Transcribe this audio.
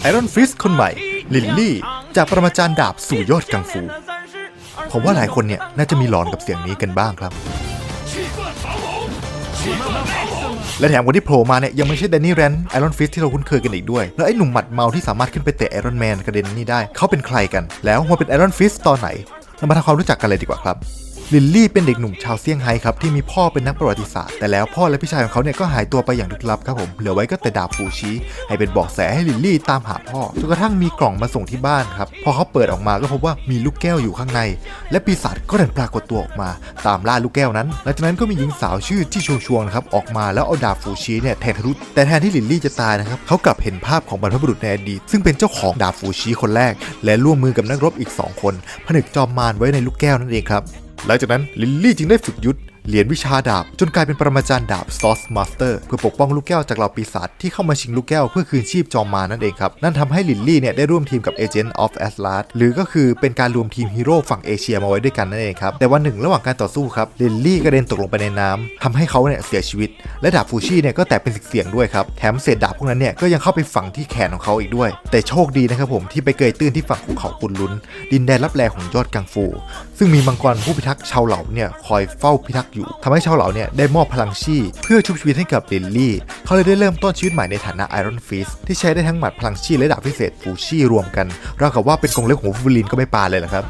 ไอรอนฟิสคนใหม่ ลิลลี่ จากประมาจารย์ดาบสู่ยอดกังฟู ผมว่าหลายคนเนี่ย น่าจะมีหลอนกับเสียงนี้กันบ้างครับ และแถมคนที่โผล่มาเนี่ย ยังไม่ใช่แดนนี่แรนไอรอนฟิสที่เราคุ้นเคยกันอีกด้วย แล้วไอ้หนุ่มหมัดเมาที่สามารถขึ้นไปเตะไอรอนแมนกระเด็นนี่ได้ เขาเป็นใครกัน แล้วมาเป็นไอรอนฟิสตอนไหน เรามาทำความรู้จักกันเลยดีกว่าครับ ลิลลี่เป็นเด็กหนุ่มชาวเซี่ยงไฮ้ครับที่มีพ่อเป็นนักประวัติศาสตร์แต่แล้วพ่อและพี่ชายของเขาเนี่ยก็หายตัวไปอย่างลึกลับครับผมเหลือไว้ก็แต่ดาบฟูชีให้เป็นบอกแสให้ลิลลี่ตามหาพ่อจนกระทั่งมีกล่องมาส่งที่บ้านครับพอเขาเปิดออกมาก็พบว่ามีลูกแก้วอยู่ข้างใน และปีศาจก็ดันปรากฏตัวออกมา ตามล่าลูกแก้วนั้น หลังจากนั้นก็มีหญิงสาวชื่อที่ชวงชวงนะครับออกมาแล้วเอาดาบฟูชีเนี่ยแทงทะลุแต่แทนที่ลิลลี่จะตายนะครับเขากลับเห็นภาพของบรรพบุรุษในอดีตซึ่งเป็นเจ้าของดาบฟูชีคนแรก และร่วมมือกับนักรบอีกสองคนผนึกจอมมารไว้ในลูกแก้วนั่นเองครับ หลังจากนั้นลิลลี่จึงได้ฝึกยุทธ เรียนวิชาดาบ จนกลายเป็นปรมาจารย์ดาบซอสมาสเตอร์เพื่อปกป้องลูกแก้วจากเหล่าปีศาจที่เข้ามาชิงลูกแก้วเพื่อคืนชีพจอมมานั่นเองครับ นั่นทำให้ลิลลี่เนี่ยได้ร่วมทีมกับ Agent of Asgard หรือก็คือเป็นการรวมทีมฮีโร่ฝั่งเอเชียมาไว้ด้วยกันนั่นเองครับ แต่วันหนึ่งระหว่างการต่อสู้ครับลิลลี่กระเด็นตกลงไปในน้ำทำให้เขาเนี่ยเสียชีวิต และดาบฟูชี่เนี่ยก็แตกเป็นเสียงด้วยครับแถมเศษดาบพวกนั้นเนี่ยก็ยังเข้าไปฝังที่แขนของเขาอีกด้วย แต่โชคดีนะครับผมที่ไปเกยตื้นที่ฝั่งภูเขาปุนลุนดินแดนลับแลของยอดกังฟู ซึ่งมีมังกรผู้พิทักษ์ชาวเหล่าเนี่ยคอยเฝ้าพิทักษ์อยู่ทำให้ชาวเหล่าเนี่ยได้มอบพลังชี่เพื่อชุบชีวิตให้กับลิลลี่ เขาเลยได้เริ่มต้นชีวิตใหม่ในฐานะไอรอนฟิสที่ใช้ได้ทั้งหมัดพลังชี่และดาบพิเศษฟูชี่รวมกันราวกับว่าเป็นกองเล็บของฟูลินก็ไม่ปาเลยละครับ